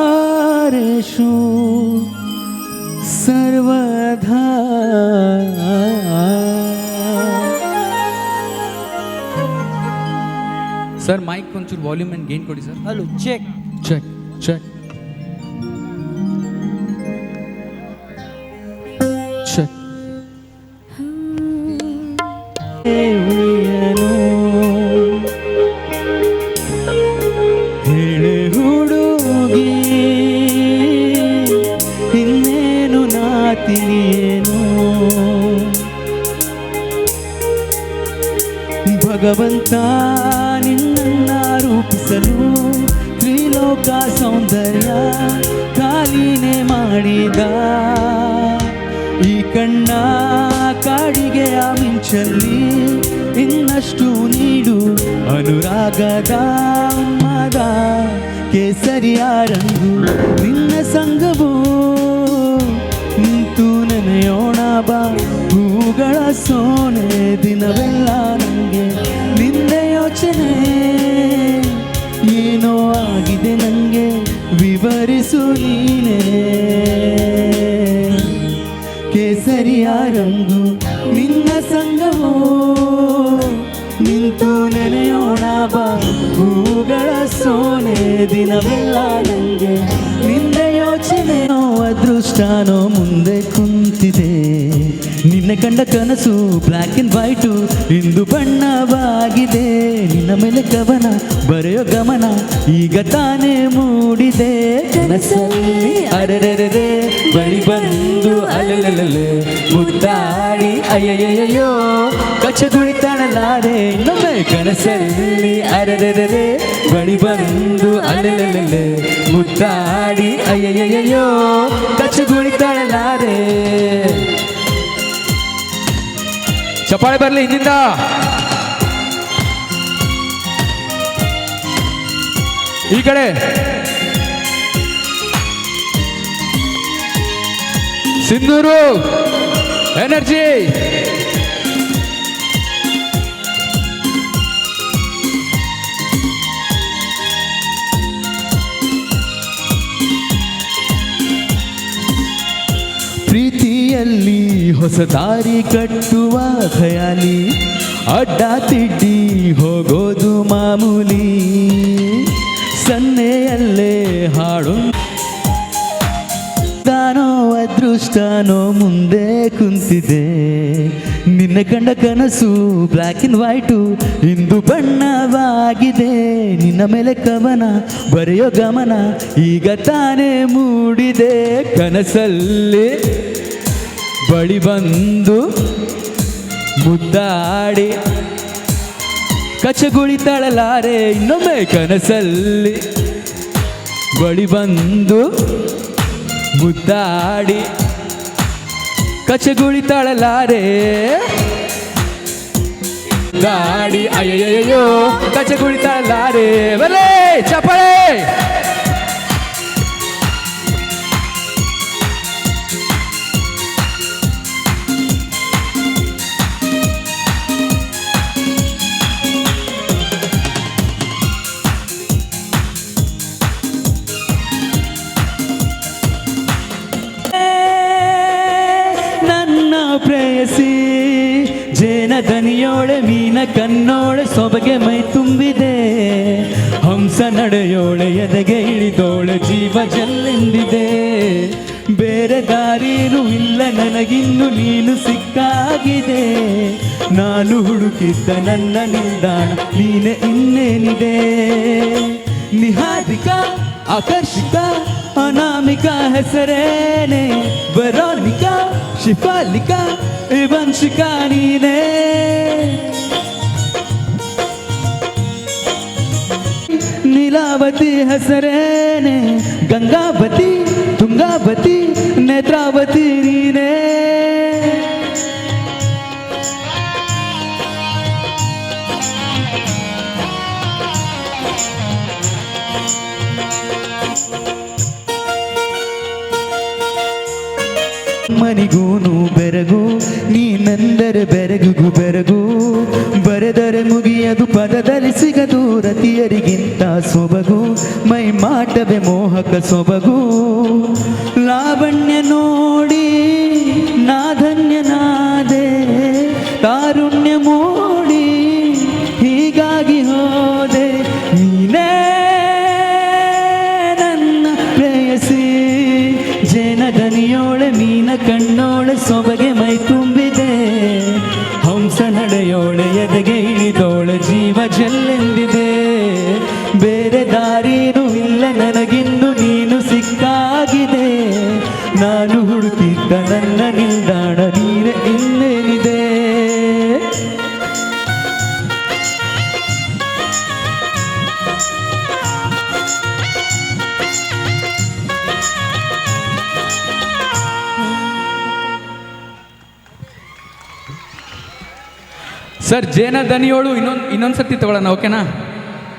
सर्वकारेषु सर्वधा sir mic ಒಂಚೂರು volume and gain ಕೊಡಿ sir hello check check check check ಭಗವಂತ ನಿನ್ನ ರೂಪಿಸಲು ತ್ರಿಲೋಕ ಸೌಂದರ್ಯ ಖಾಲಿನೇ ಮಾಡಿದ. ಈ ಕಣ್ಣ ಕಾಡಿಗೆಯ ಮಿಂಚಲ್ಲಿ ಇನ್ನಷ್ಟು ನೀಡು. ಅನುರಾಗದ ಮದ ಕೇಸರಿಯ ರಂಗು ನಿನ್ನ ಸಂಗವು ನಿಂತು ನೆನೆಯೋಣ ಬಾ, ಹೂಗಳ ಸೋನೆ ದಿನವೆಲ್ಲ ನನಗೆ ಯೋಚನೆ ಏನೋ ಆಗಿದೆ ನನಗೆ ವಿವರಿಸು ನೀನೇ. ಕೇಸರಿಯ ರಂಗು ನಿನ್ನ ಸಂಗವೋ ನಿಂತು ನೆನೆಯೋಣ ಬಾ ಹೂಗಳ ಸೋನೆ. ದಿನವೆಲ್ಲ ನನಗೆ ನಿನ್ನ ಯೋಚನೆಯೋ ಅದೃಷ್ಟನೋ ಮುಂದೆ ಕುಂತಿದೆ. ನಿನ್ನ ಕಂಡ ಕನಸು ಬ್ಲ್ಯಾಕ್ ಅಂಡ್ ವೈಟು ಇಂದು ಬಣ್ಣವಾಗಿದೆ. ನಿನ್ನ ಮೇಲೆ ಕವನ, ಬರೆಯೋ ಗಮನ ಈಗ ತಾನೇ ಮೂಡಿದೆ. ಕನಸಲ್ಲಿ ಅರೆರೆರೆ ಬಳಿ ಬಂದು ಅಲೆಲೆಲೆ ಮುದ್ದಾಡಿ ಅಯ್ಯಯ್ಯಯ್ಯೋ ಕಚ್ಚಗುಳಿ ತಾಳಲಾರೆ ಇನ್ನೊಮ್ಮೆ ಕನಸಲ್ಲಿ ಅರೆರೆರೆ ಬಳಿ ಬಂದು ಅಲೆಲೆಲೆ ಮುದ್ದಾಡಿ ಅಯ್ಯಯ್ಯಯ್ಯೋ ಕಚ್ಚಗುಳಿ ತಾಳಲಾರೆ ಚಪ್ಪಾಳೆ ಬರಲಿ ಹಿಂದಿಂದ ಈ ಕಡೆ. ಸಿಂಧೂರು. ಎನರ್ಜಿ ಪ್ರೀತಿಯಲ್ಲಿ ಹೊಸ ದಾರಿ ಕಟ್ಟುವ ಖಯಾಲಿ, ಅಡ್ಡ ತಿಡ್ಡಿ ಹೋಗೋದು ಮಾಮೂಲಿ. ಸನ್ನೆಯಲ್ಲೇ ಹಾಡು ತಾನೋ ಅದೃಷ್ಟನೋ ಮುಂದೆ ಕುಂತಿದೆ. ನಿನ್ನ ಕಂಡ ಕನಸು ಬ್ಲ್ಯಾಕ್ ಅಂಡ್ ವೈಟು ಇಂದು ಬಣ್ಣವಾಗಿದೆ. ನಿನ್ನ ಮೇಲೆ ಕವನ, ಬರೆಯೋ ಗಮನ ಈಗ ತಾನೇ ಮೂಡಿದೆ. ಕನಸಲ್ಲಿ ಬಳಿ ಬಂದು ಮುದ್ದಾಡಿ ಕಚಗುಳಿ ತಳಲಾರೆ ಇನ್ನೊಮ್ಮೆ ಕನಸಲ್ಲಿ ಬಳಿ ಬಂದು ಮುದ್ದಾಡಿ ಕಚಗುಳಿ ತಳಲಾರೆ ಅಯ್ಯಯ್ಯೋ ಕಚಗುಳಿ ತಳಲಾರೆ. ಬಲೇ ಚಪಳೆ ಕಣ್ಣೋಳೆ ಸೊಬಗೆ ಮೈ ತುಂಬಿದೆ. ಹಂಸ ನಡೆಯೋಳೆ ಎದೆಗೆ ಇಳಿದೋಳೆ ಜೀವ ಜಲ್ಲೆಂದಿದೆ. ಬೇರೆ ದಾರಿನೂ ಇಲ್ಲ, ನನಗಿನ್ನು ನೀನು ಸಿಕ್ಕಾಗಿದೆ. ನಾನು ಹುಡುಕಿದ್ದ ನನ್ನ ನಿಲ್ದಾಣ, ನೀನೆ ಇನ್ನೇನಿದೆ. ನಿಹಾರಿಕಾ, ಆಕರ್ಷಿಕ, ಅನಾಮಿಕಾ ಹೆಸರೇನೆ. ವೆರೋನಿಕಾ, ಶಿಫಾಲಿಕಾ ಇವಂಶಿಕಾ ನೀನೇ. ನೀಲಾವತಿ ಹೆಸರೇನೆ, ಗಂಗಾವತಿ, ತುಂಗಾವತಿ, ನೇತ್ರಾವತಿ ನೀನೇ. ಮನಿಗೂನು ಬೆರಗು, ನೀನೆಂದರೆ ಬೆರಗುಗು ಬೆರಗು. ಬರೆದರೆ ಮುಗಿಯದು ಪದದಲ್ಲಿ ಸಿಗದು ರತಿಯರಿಗಿಂತ ಸೊಬಗು, ಮೈ ಮಾಟವೇ ಮೋಹಕ ಸೊಬಗು. ಲಾವಣ್ಯ ನೋಡಿ, ನಾಧನ್ಯನಾದೆ ತಾರುಣ್ಯ ಮೂಡಿ, ಹೀಗಾಗಿ ಹೋದೆ, ನೀನೇ ನನ್ನ ಪ್ರೇಯಸಿ. ಜೇನ ದನಿಯೋಳೆ, ಮೀನ ಕಣ್ಣೋಳೆ, ಸೊಬಗೆ ಮೈ ತುಂಬಿದೆ. ಹಂಸ ನಡೆಯೋಳೆ, ಎದೆಗೆ ಇಳಿದೋಳೆ ಜೀವ ಜಲ್ಲೆಂದಿದೆ ಬೇರೆ ದಾರಿನೂ ಸರ್, ಜೇನ ದನಿಯೋಳು ಇನ್ನೊಂದು ಇನ್ನೊಂದು ಸರ್ತಿ ತಗೊಳ್ಳೋಣ, ಓಕೆನಾ?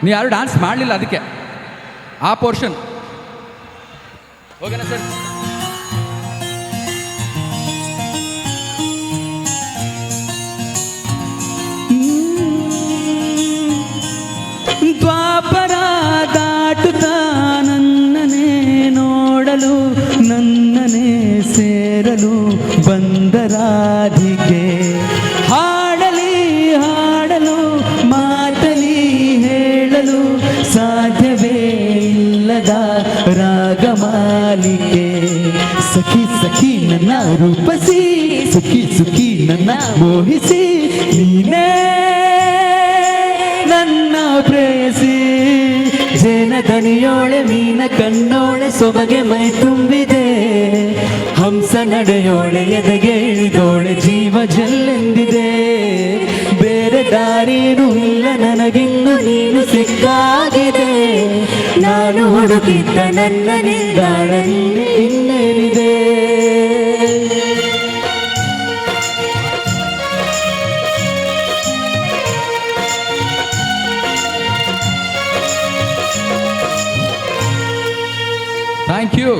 ನೀವು ಯಾರು ಡಾನ್ಸ್ ಮಾಡಲಿಲ್ಲ ಅದಕ್ಕೆ. ಆ ಪೋರ್ಷನ್ ಓಕೆನಾ ಸರ್? ದ್ವಾಪರ ದಾಟುತ್ತ ನನ್ನನೇ ನೋಡಲು, ನನ್ನನೇ ಸೇರಲು ಬಂದರಾಧಿಕೆ ಸುಖಿ ಸುಖಿ ನನ್ನ ಮೋಹಿಸಿ, ನೀನೇ ನನ್ನ ಪ್ರೇಯಸಿ. ಜೇನ ದನಿಯೋಳೆ ಮೀನ ಕಣ್ಣೋಳೆ, ಸೊಬಗೆ ಮೈ ತುಂಬಿದೆ. ಹಂಸ ನಡೆಯೋಳೆ, ಎದೆಗೆ ಇಳಿದೋಳೆ, ಜೀವ ಜಲ್ಲೆಂದಿದೆ. ಬೇರೆ ದಾರಿನೂ ಇಲ್ಲ, ನನಗಿನ್ನು ನೀನು ಸಿಕ್ಕಾಗಿದೆ. ನಾನು ಹುಡುಕಿದ್ದ ನನ್ನ ನಿಲ್ದಾಣ ಥ್ಯಾಂಕ್ ಯು.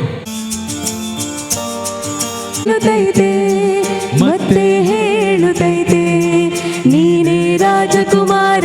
ಹೇಳುತ್ತೈತೆ ಮತ್ತೆ ಹೇಳುತ್ತೈತೆ ನೀನೇ ರಾಜಕುಮಾರ.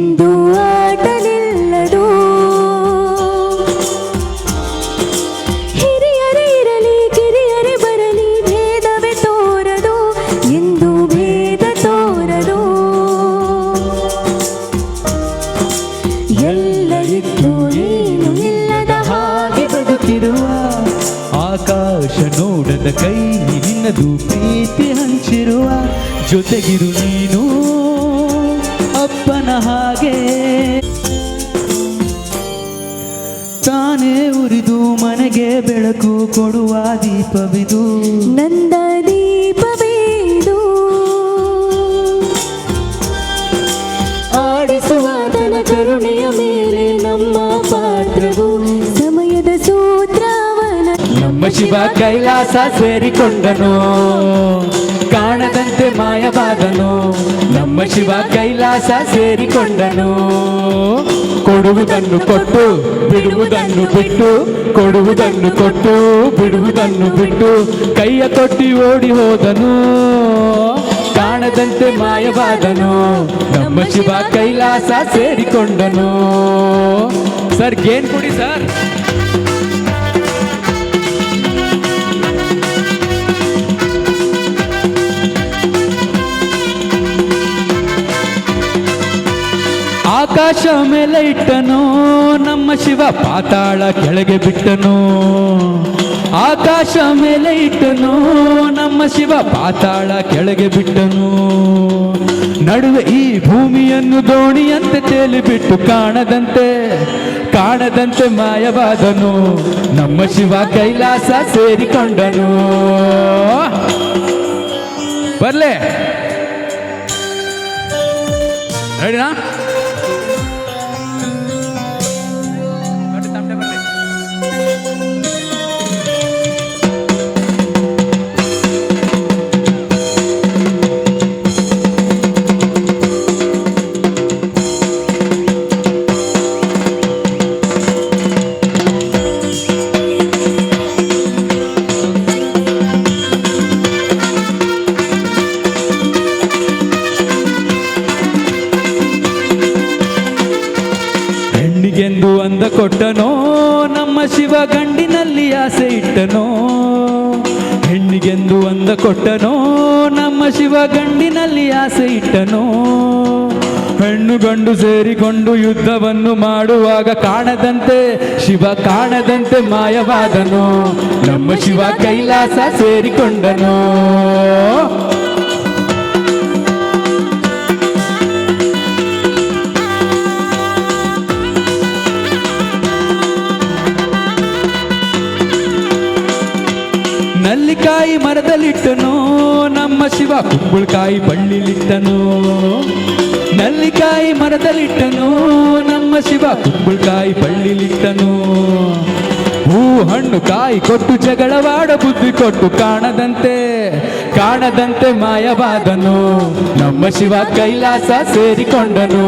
ಎಂದು ಆಟ ನಿಲ್ಲದು ಹಿರಿಯರೇ ಇರಲಿ, ಕಿರಿಯರೇ ಬರಲಿ, ಭೇದವೇ ತೋರದು, ಎಂದು ಭೇದ ತೋರದು. ಎಲ್ಲ ಇದ್ದು ಏನು ಇಲ್ಲದ ಹಾಗೆ ಬದುಕಿರುವ ಆಕಾಶ ನೋಡದ ಕೈ ನಿನ್ನದು ಪ್ರೀತಿ ಹಂಚಿರುವ ಜೊತೆಗಿರು ನೀನು ಮನೆಗೆ ಬೆಳಕು ಕೊಡುವ ದೀಪವಿದು. ನಂದ ದೀಪವೇದು. ಆಡಿಸುವಾತನ ಕರುಣೆಯ ಮೇಲೆ ನಮ್ಮ ಪಾತ್ರವು. ಸಮಯದ ಸೂತ್ರವನ ನಮ್ಮ ಶಿವ ಕೈಲಾಸ ಸೇರಿಕೊಂಡನು. ಕಾಣದಂತೆ ಮಾಯವಾದನು. ನಮ್ಮ ಶಿವ ಕೈಲಾಸ ಸೇರಿಕೊಂಡನು. ಕೊಡುವುದನ್ನು ಕೊಟ್ಟು, ಬಿಡುವುದನ್ನು ಬಿಟ್ಟು, ಕೊಡುವುದನ್ನು ಕೊಟ್ಟು, ಬಿಡುವುದನ್ನು ಬಿಟ್ಟು ಕೈಯ ಕೊಟ್ಟಿ ಓಡಿ ಹೋದನು. ಕಾಣದಂತೆ ಮಾಯವಾದನು. ನಮ್ಮ ಶಿವ ಕೈಲಾಸ ಸೇರಿಕೊಂಡನು. ಸರ್, ಗೇನ್ ಕೊಡಿ ಸರ್. ಆಕಾಶ ಮೇಲೆ ಇಟ್ಟನು, ನಮ್ಮ ಶಿವ ಪಾತಾಳ ಕೆಳಗೆ ಬಿಟ್ಟನು. ಆಕಾಶ ಮೇಲೆ ಇಟ್ಟನು, ನಮ್ಮ ಶಿವ ಪಾತಾಳ ಕೆಳಗೆ ಬಿಟ್ಟನು. ನಡುವೆ ಈ ಭೂಮಿಯನ್ನು ದೋಣಿಯಂತೆ ತೇಲಿಬಿಟ್ಟು ಕಾಣದಂತೆ ಕಾಣದಂತೆ ಮಾಯವಾದನು. ನಮ್ಮ ಶಿವ ಕೈಲಾಸ ಸೇರಿಕೊಂಡನು. ಬರ್ಲೆ. ರೆಡಿನಾ ಆಸೆ ಇಟ್ಟನೋ? ಹೆಣ್ಣಿಗೆಂದು ಅಂದ ಕೊಟ್ಟನೋ? ನಮ್ಮ ಶಿವ ಗಂಡಿನಲ್ಲಿ ಆಸೆ ಇಟ್ಟನೋ? ಹೆಣ್ಣು ಗಂಡು ಸೇರಿಕೊಂಡು ಯುದ್ಧವನ್ನು ಮಾಡುವಾಗ ಕಾಣದಂತೆ, ಶಿವ ಕಾಣದಂತೆ ಮಾಯವಾದನು? ನಮ್ಮ ಶಿವ ಕೈಲಾಸ ಸೇರಿಕೊಂಡನು? ನಲ್ಲಿಕಾಯಿ ಮರದಲ್ಲಿಟ್ಟನು, ನಮ್ಮ ಶಿವ ಕುಂಬಳಕಾಯಿ ಬಳ್ಳಿಲಿಟ್ಟನು. ನಲ್ಲಿಕಾಯಿ ಮರದಲ್ಲಿಟ್ಟನು, ನಮ್ಮ ಶಿವ ಕುಂಬಳಕಾಯಿ ಬಳ್ಳಿಲಿಟ್ಟನು. ಹೂ ಹಣ್ಣು ಕಾಯಿ ಕೊಟ್ಟು ಜಗಳವಾಡ, ಬುದ್ಧಿ ಕೊಟ್ಟು ಕಾಣದಂತೆ ಕಾಣದಂತೆ ಮಾಯವಾದನು. ನಮ್ಮ ಶಿವ ಕೈಲಾಸ ಸೇರಿಕೊಂಡನು,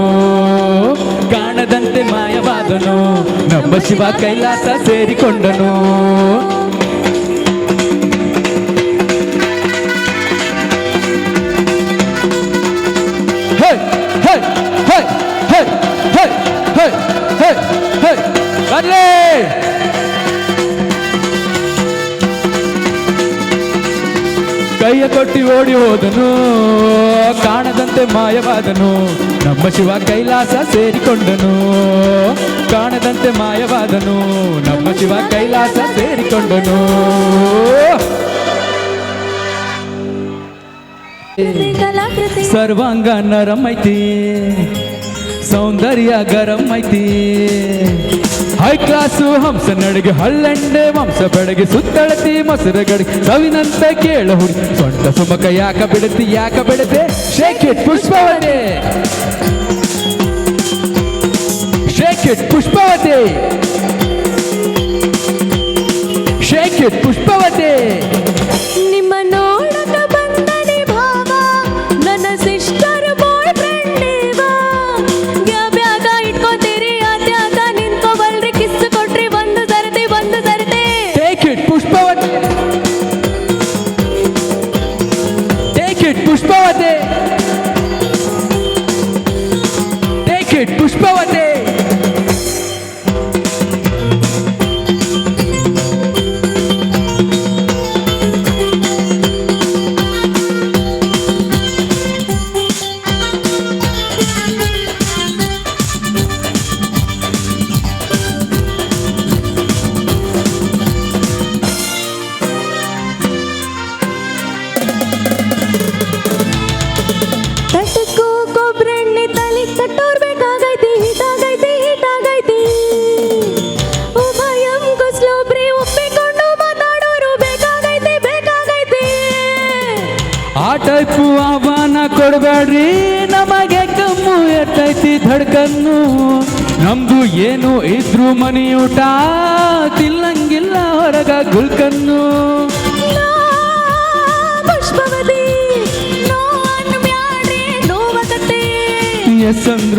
ಕಾಣದಂತೆ ಮಾಯವಾದನು. ನಮ್ಮ ಶಿವ ಕೈಲಾಸ ಸೇರಿಕೊಂಡನು. ಬರ್ಲಿ ಕೈಯ ಕೊಟ್ಟಿ ಓಡಿ ಹೋದನು, ಕಾಣದಂತೆ ಮಾಯವಾದನು, ನಮ್ಮ ಶಿವ ಕೈಲಾಸ ಸೇರಿಕೊಂಡನು. ಕಾಣದಂತೆ ಮಾಯವಾದನು, ನಮ್ಮ ಶಿವ ಕೈಲಾಸ ಸೇರಿಕೊಂಡನು. ಸರ್ವಾಂಗ ನರಮೈತಿ, ಸೌಂದರ್ಯ ಗರಂ ಹೈ ಕ್ಲಾಸು ಹಂಸ ನಡಿಗೆ ಹಳ್ಳೆಂಡೆ ಮಾಂಸ ಬೆಳಗ್ಗೆ ಸುತ್ತಳತಿ ಮೊಸರು ಗಡಿಗೆ ಸವಿನಂತೆ ಕೇಳ ಹುಡಿ ಸೊಂಟ ಸುಮಕ ಯಾಕ ಬಿಡುತ್ತಿ ಯಾಕ ಬಿಡುತ್ತೆ shake it Pushpavathi shake it Pushpavathi shake Pushpavathi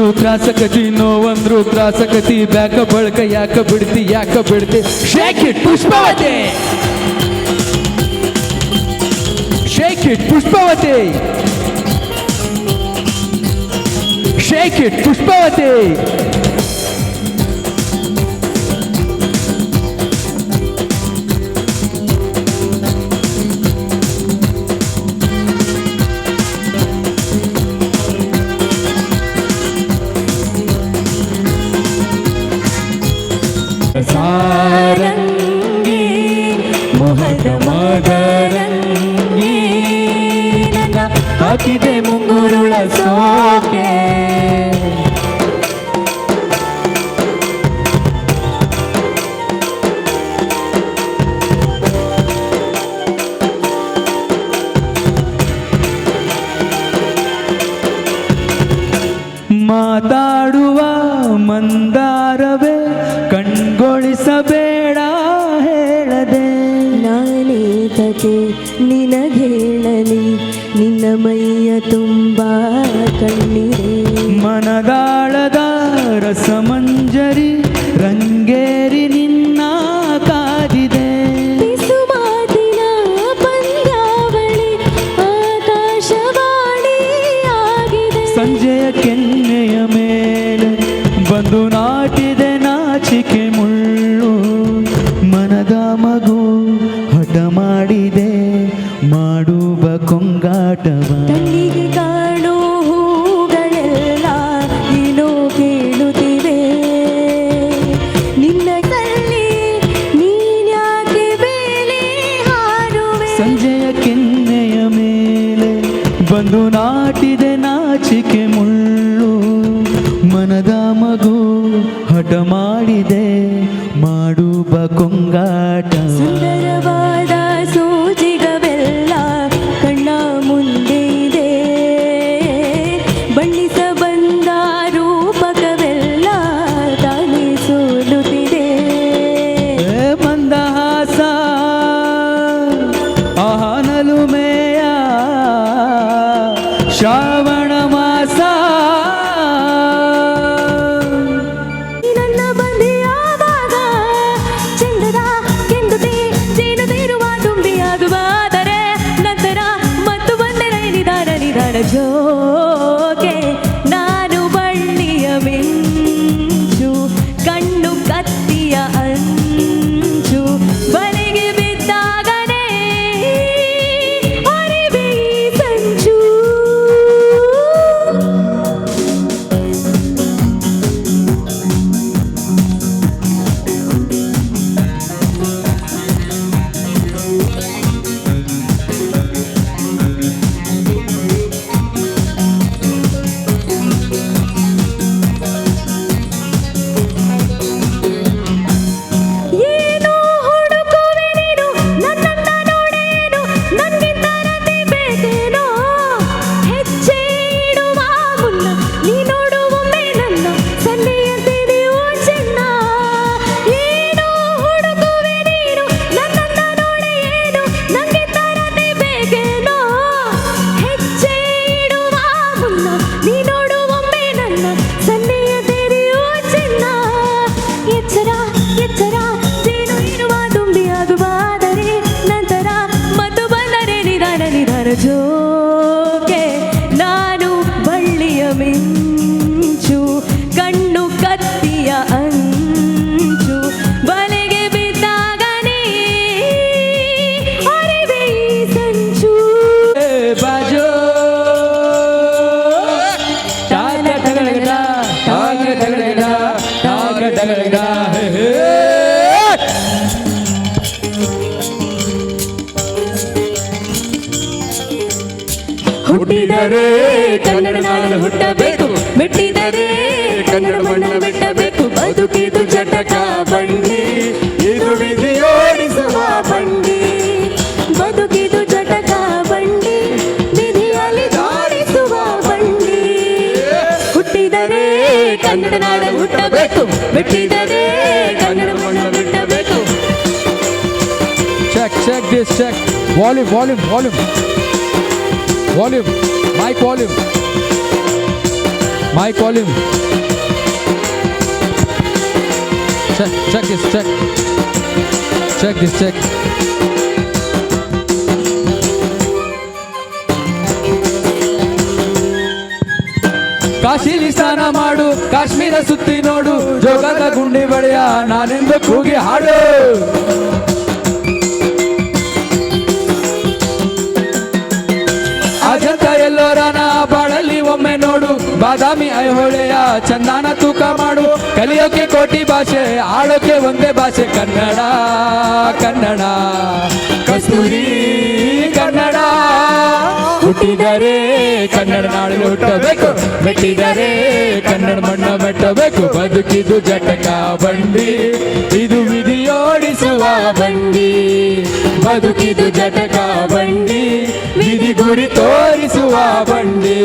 ಅಂದ್ರು ತ್ರಾಸಕತಿ ನೋವಂದ್ರು ತ್ರಾಸಕತಿ ಬ್ಯಾಕ ಬಳಕ ಯಾಕ ಬಿಡ್ತಿ ಯಾಕ ಬಿಡ್ತಿ shake it Pushpavati shake it Pushpavati shake it Pushpavati do nosso ಹುಟ್ಟಿದರೆ ಕನ್ನಡ ನಾಡನ್ನು ಹುಟ್ಟಬೇಕು ಮೆಟ್ಟಿದರೆ ಕನ್ನಡ ಮಣ್ಣು ಬಿಟ್ಟಬೇಕು ಬದುಕಿದು ಚಟಕ ಬಂಡಿ. ಇದು ವಿಧಿಯೋಡಿಸುವ ಬಂಡಿ. ಬದುಕಿದು ಚಟಕ ಬಂಡಿ ವಿಧಿಯಲ್ಲಿ ದೋಡಿಸುವ ಬಂಡಿ. ಹುಟ್ಟಿದರೆ ಕನ್ನಡ ನಾಡ ಹುಟ್ಟಬೇಕು ಬಿಟ್ಟಿದರೆ ಕನ್ನಡ ಮಣ್ಣು ಬಿಟ್ಟಬೇಕು. Check check this check volume volume volume volume mike volume mike volume check check is check check is check ಕಾಶಿಲಿ ಸ್ನಾನ ಮಾಡು, ಕಾಶ್ಮೀರ ಸುತ್ತಿ ನೋಡು, ಜೋಗದ ಗುಂಡಿ ಬಳಿಯ ನಾನೆಂದು ಕೂಗಿ ಹಾಡು. ಬಾದಾಮಿ ಐಹೊಳೆಯ ಚಂದಾನ ತೂಕ ಮಾಡು. ಕಲಿಯೋಕೆ ಕೋಟಿ ಭಾಷೆ, ಆಳೋಕೆ ಒಂದೇ ಭಾಷೆ, ಕನ್ನಡ ಕನ್ನಡ. ಕಸ್ತೂರಿ ಕನ್ನಡ. ಹುಟ್ಟಿದರೆ ಕನ್ನಡ ನಾಳೆ ಹುಟ್ಟಬೇಕು ಮೆಟ್ಟಿದರೆ ಕನ್ನಡ ಮಣ್ಣ ಮೆಟ್ಟಬೇಕು. ಬದುಕಿದು ಜಟಕ ಬಂಡಿ. ಇದು ವಿಧಿಯೋಡಿಸುವ ಬಂಡಿ. ಬದುಕಿದು ಜಟಕ ಬಂಡಿ. ವಿಧಿ ಗುರಿ ತೋರಿಸುವ ಬಂಡಿ.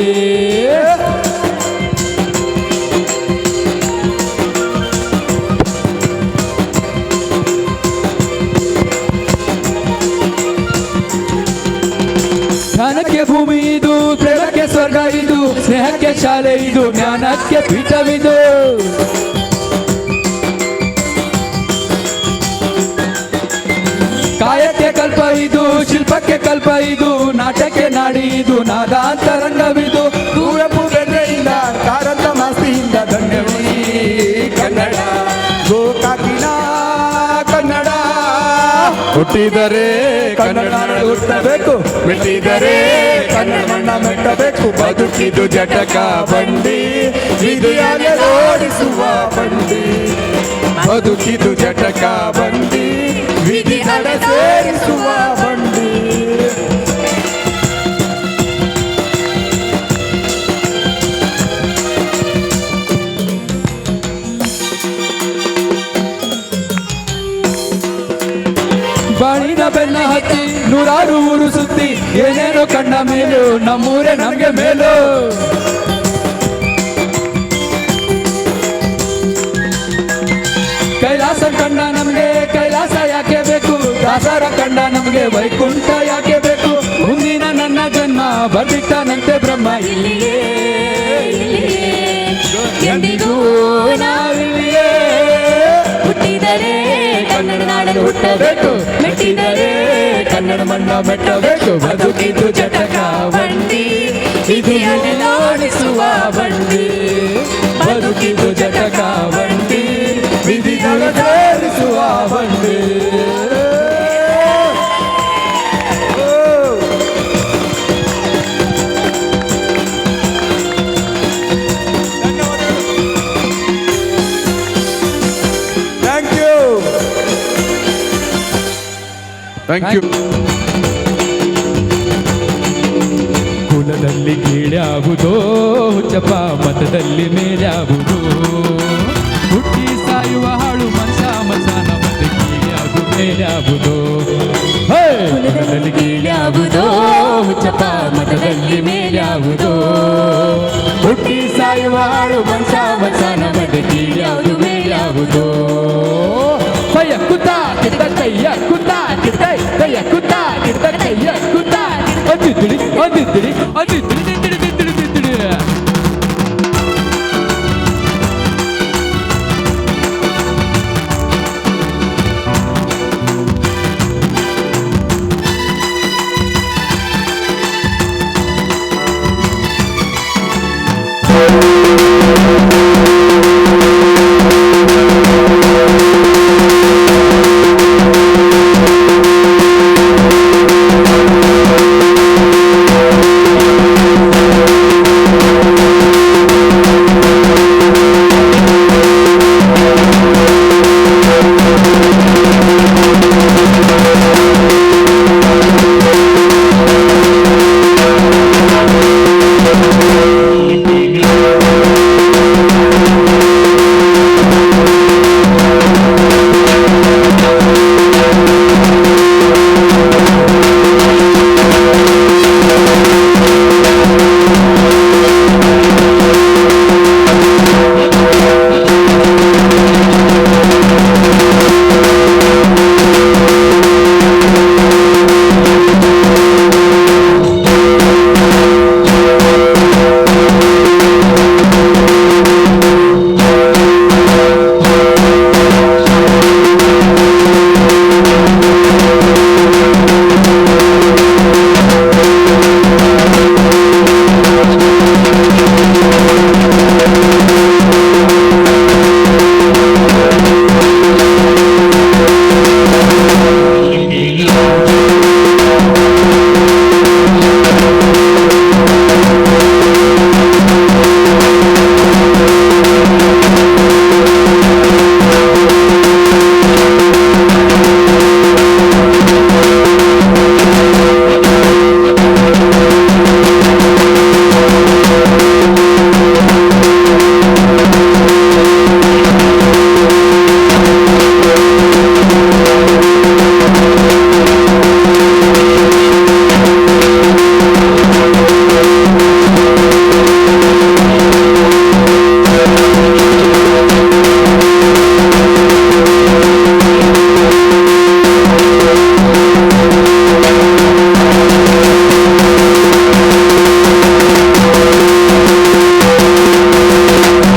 ಸ್ನೇಹಕ್ಕೆ ಶಾಲೆ ಇದು, ಜ್ಞಾನಕ್ಕೆ ಪೀಠವಿದು. ಕಾಯಕ್ಕೆ ಕಲ್ಪ ಇದು, ಶಿಲ್ಪಕ್ಕೆ ಕಲ್ಪ ಇದು, ನಾಟಕ್ಕೆ ನಾಡಿ ಇದು, ನಾದಾಂತರಂಗವಿದು. ಹುಟ್ಟಿದರೆ ಕನ್ನಡ ನಾಡು ಹುಟ್ಟಬೇಕು. ಬಿಟ್ಟಿದರೆ ಕನ್ನಡ ಮಣ್ಣ ಮೆಟ್ಟಬೇಕು. ಬದುಕಿದು ಜಟಕ ಬಂಡಿ ವಿಧಿಯಾಗೆ ಓಡಿಸುವ ಬಂಡಿ. ಬದುಕಿದು ಜಟಕ ಬಂಡಿ ವಿಧಿ ಸೇರಿಸುವ ಹತ್ತಿ ನೂರಾರು ಊರು ಸುತ್ತಿ ಏನೇನೋ ಕಂಡ ಮೇಲು ನಮ್ಮೂರೇ ನಮ್ಗೆ ಮೇಲು ಕೈಲಾಸ ಕಂಡ ನಮ್ಗೆ ಕೈಲಾಸ ಯಾಕೆ ಬೇಕು ದಾಸರ ಕಂಡ ನಮ್ಗೆ ವೈಕುಂಠ ಯಾಕೆ ಬೇಕು ಮುಂದಿನ ನನ್ನ ಜನ್ಮ ಬರ್ದಿಟ್ಟಾನಂತೆ ಬ್ರಹ್ಮ ಇಲ್ಲಿಯೇ ನಾಡಲು ಹುಟ್ಟಬೇಕು ಮೆಟ್ಟಿದರೆ ಕನ್ನಡ ಮಣ್ಣ ಮೆಟ್ಟಬೇಕು ಬದುಕಿದ್ದು ಜಟಕ ಬಂಡಿ. ವಿಧಿಯಲ್ಲಿ ಓಡಿಸುವ ಬಂಡಿ. ಬದುಕಿದ್ದು ಜಟಕ ಬಂಡಿ. ಥ್ಯಾಂಕ್ ಯು ಕುಲದಲ್ಲಿ ಕೀಳ್ಯಾವುದೋ ಜಪ ಮತದಲ್ಲಿ ಮೇಲ್ಯಾವುದೋ ಹುಟ್ಟಿ ಸಾಯುವ ಹಾಳು ಮನಸ ಮಸಾನ ಮತ್ತೆ ಕೀಳ್ಯಾವುದು ಮೇಲ್ಯಾವುದೋ! ಕುಲದಲ್ಲಿ ಕೀಳ್ಯಾವುದೋ ಜಪ ಮತದಲ್ಲಿ ಮೇಲ್ಯಾವುದೋ ಹುಟ್ಟಿ ಸಾಯುವ ಹಾಳು ಮನಸ ಮಸಾನ ಮತ್ತೆ ಕೀಳ್ಯಾವುದು ಮೇಲ್ಯಾವುದೋ куда, куда ты я? куда, кидай, я? куда, куда ты я? куда, один, один,